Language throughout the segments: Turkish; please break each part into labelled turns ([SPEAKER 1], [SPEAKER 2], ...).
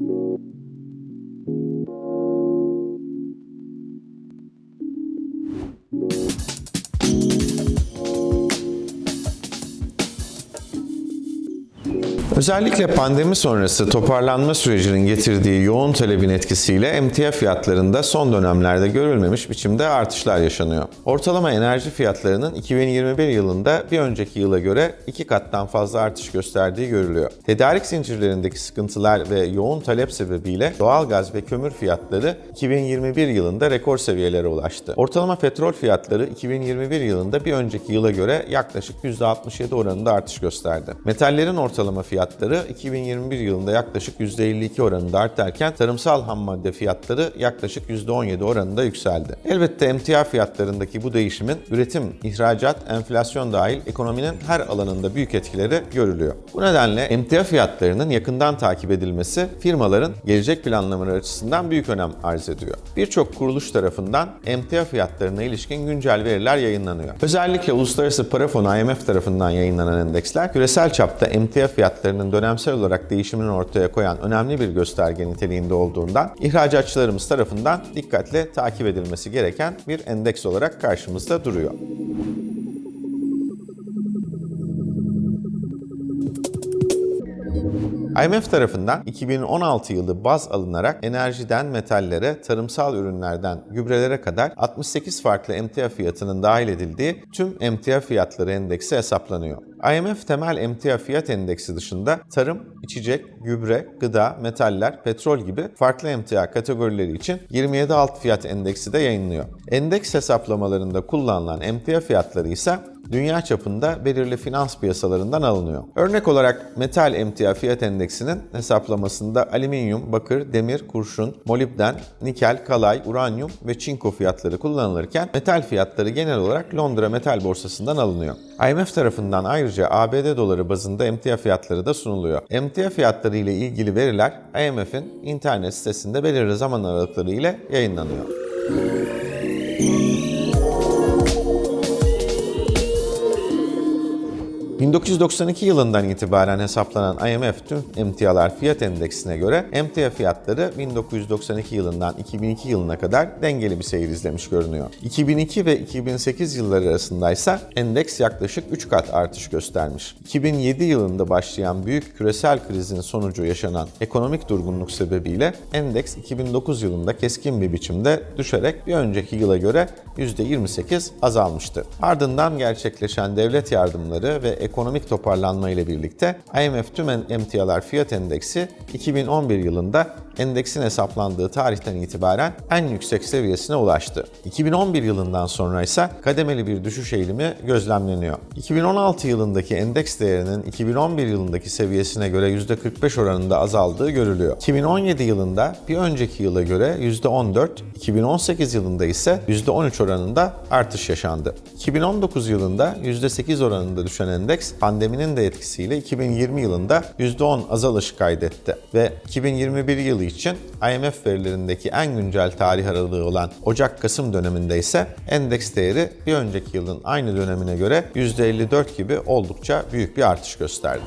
[SPEAKER 1] Thank you. Özellikle pandemi sonrası toparlanma sürecinin getirdiği yoğun talebin etkisiyle emtia fiyatlarında son dönemlerde görülmemiş biçimde artışlar yaşanıyor. Ortalama enerji fiyatlarının 2021 yılında bir önceki yıla göre iki kattan fazla artış gösterdiği görülüyor. Tedarik zincirlerindeki sıkıntılar ve yoğun talep sebebiyle doğalgaz ve kömür fiyatları 2021 yılında rekor seviyelere ulaştı. Ortalama petrol fiyatları 2021 yılında bir önceki yıla göre yaklaşık %67 oranında artış gösterdi. Metallerin ortalama fiyatları 2021 yılında yaklaşık %52 oranında artarken tarımsal ham madde fiyatları yaklaşık %17 oranında yükseldi. Elbette emtia fiyatlarındaki bu değişimin üretim, ihracat, enflasyon dahil ekonominin her alanında büyük etkileri görülüyor. Bu nedenle emtia fiyatlarının yakından takip edilmesi firmaların gelecek planlamaları açısından büyük önem arz ediyor. Birçok kuruluş tarafından emtia fiyatlarına ilişkin güncel veriler yayınlanıyor. Özellikle Uluslararası Para Fonu IMF tarafından yayınlanan endeksler küresel çapta emtia fiyatlarının dönemsel olarak değişimini ortaya koyan önemli bir gösterge niteliğinde olduğundan ihracatçılarımız tarafından dikkatle takip edilmesi gereken bir endeks olarak karşımızda duruyor. IMF tarafından 2016 yılı baz alınarak enerjiden metallere, tarımsal ürünlerden gübrelere kadar 68 farklı emtia fiyatının dahil edildiği tüm emtia fiyatları endeksi hesaplanıyor. IMF temel emtia fiyat endeksi dışında tarım, içecek, gübre, gıda, metaller, petrol gibi farklı emtia kategorileri için 27 alt fiyat endeksi de yayınlıyor. Endeks hesaplamalarında kullanılan emtia fiyatları ise dünya çapında belirli finans piyasalarından alınıyor. Örnek olarak metal emtia fiyat endeksinin hesaplamasında alüminyum, bakır, demir, kurşun, molibden, nikel, kalay, uranyum ve çinko fiyatları kullanılırken metal fiyatları genel olarak Londra Metal Borsası'ndan alınıyor. IMF tarafından ayrıca ABD doları bazında emtia fiyatları da sunuluyor. Emtia fiyatları ile ilgili veriler IMF'in internet sitesinde belirli zaman aralıkları ile yayınlanıyor. 1992 yılından itibaren hesaplanan IMF tüm emtialar fiyat endeksine göre emtia fiyatları 1992 yılından 2002 yılına kadar dengeli bir seyir izlemiş görünüyor. 2002 ve 2008 yılları arasındaysa endeks yaklaşık 3 kat artış göstermiş. 2007 yılında başlayan büyük küresel krizin sonucu yaşanan ekonomik durgunluk sebebiyle endeks 2009 yılında keskin bir biçimde düşerek bir önceki yıla göre %28 azalmıştı. Ardından gerçekleşen devlet yardımları ve ekonomik toparlanma ile birlikte IMF tüm emtialar fiyat endeksi 2011 yılında endeksin hesaplandığı tarihten itibaren en yüksek seviyesine ulaştı. 2011 yılından sonra ise kademeli bir düşüş eğilimi gözlemleniyor. 2016 yılındaki endeks değerinin 2011 yılındaki seviyesine göre %45 oranında azaldığı görülüyor. 2017 yılında bir önceki yıla göre %14, 2018 yılında ise %13 oranında artış yaşandı. 2019 yılında %8 oranında düşen endeks pandeminin de etkisiyle 2020 yılında %10 azalış kaydetti ve 2021 yılı için IMF verilerindeki en güncel tarih aralığı olan Ocak-Kasım döneminde ise endeks değeri bir önceki yılın aynı dönemine göre %54 gibi oldukça büyük bir artış gösterdi.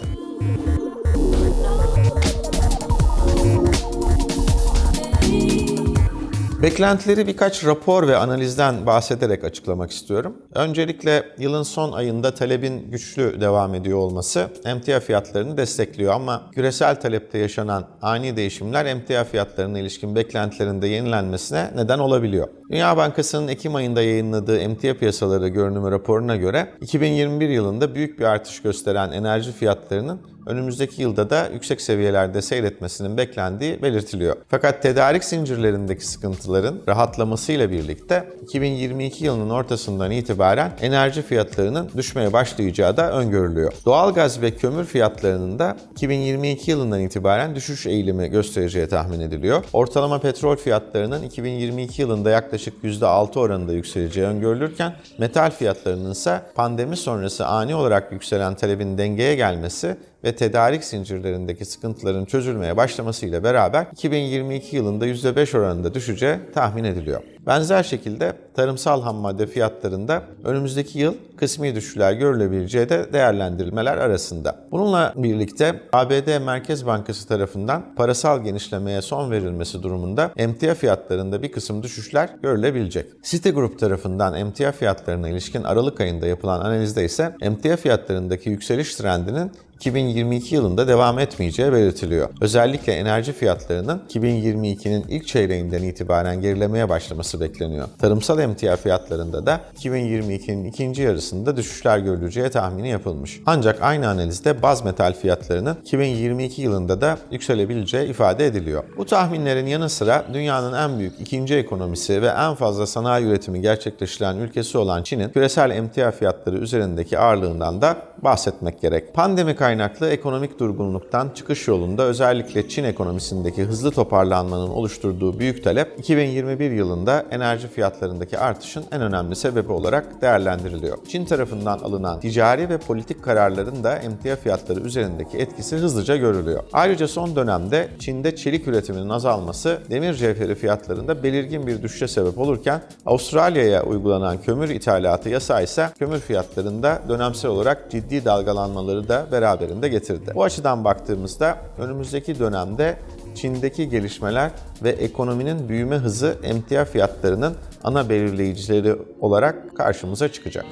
[SPEAKER 1] Beklentileri birkaç rapor ve analizden bahsederek açıklamak istiyorum. Öncelikle yılın son ayında talebin güçlü devam ediyor olması emtia fiyatlarını destekliyor ama küresel talepte yaşanan ani değişimler emtia fiyatlarına ilişkin beklentilerin de yenilenmesine neden olabiliyor. Dünya Bankası'nın Ekim ayında yayınladığı emtia piyasaları görünümü raporuna göre 2021 yılında büyük bir artış gösteren enerji fiyatlarının önümüzdeki yılda da yüksek seviyelerde seyretmesinin beklendiği belirtiliyor. Fakat tedarik zincirlerindeki sıkıntıların rahatlamasıyla birlikte 2022 yılının ortasından itibaren enerji fiyatlarının düşmeye başlayacağı da öngörülüyor. Doğalgaz ve kömür fiyatlarının da 2022 yılından itibaren düşüş eğilimi göstereceği tahmin ediliyor. Ortalama petrol fiyatlarının 2022 yılında yaklaşık %6 oranında yükseleceği öngörülürken metal fiyatlarının ise pandemi sonrası ani olarak yükselen talebin dengeye gelmesi ve tedarik zincirlerindeki sıkıntıların çözülmeye başlamasıyla beraber 2022 yılında %5 oranında düşeceği tahmin ediliyor. Benzer şekilde tarımsal ham madde fiyatlarında önümüzdeki yıl kısmi düşüşler görülebileceği de değerlendirilmeler arasında. Bununla birlikte ABD Merkez Bankası tarafından parasal genişlemeye son verilmesi durumunda emtia fiyatlarında bir kısım düşüşler görülebilecek. Citigroup tarafından emtia fiyatlarına ilişkin Aralık ayında yapılan analizde ise emtia fiyatlarındaki yükseliş trendinin 2022 yılında devam etmeyeceği belirtiliyor. Özellikle enerji fiyatlarının 2022'nin ilk çeyreğinden itibaren gerilemeye başlaması bekleniyor. Tarımsal emtia fiyatlarında da 2022'nin ikinci yarısında düşüşler görüleceği tahmini yapılmış. Ancak aynı analizde baz metal fiyatlarının 2022 yılında da yükselebileceği ifade ediliyor. Bu tahminlerin yanı sıra dünyanın en büyük ikinci ekonomisi ve en fazla sanayi üretimi gerçekleştiren ülkesi olan Çin'in küresel emtia fiyatları üzerindeki ağırlığından da bahsetmek gerek. Pandemi kaynaklı ekonomik durgunluktan çıkış yolunda özellikle Çin ekonomisindeki hızlı toparlanmanın oluşturduğu büyük talep 2021 yılında enerji fiyatlarındaki artışın en önemli sebebi olarak değerlendiriliyor. Çin tarafından alınan ticari ve politik kararların da emtia fiyatları üzerindeki etkisi hızlıca görülüyor. Ayrıca son dönemde Çin'de çelik üretiminin azalması demir cevheri fiyatlarında belirgin bir düşüşe sebep olurken Avustralya'ya uygulanan kömür ithalatı yasağı ise kömür fiyatlarında dönemsel olarak ciddi dalgalanmaları da beraberinde getirdi. Bu açıdan baktığımızda önümüzdeki dönemde Çin'deki gelişmeler ve ekonominin büyüme hızı emtia fiyatlarının ana belirleyicileri olarak karşımıza çıkacak.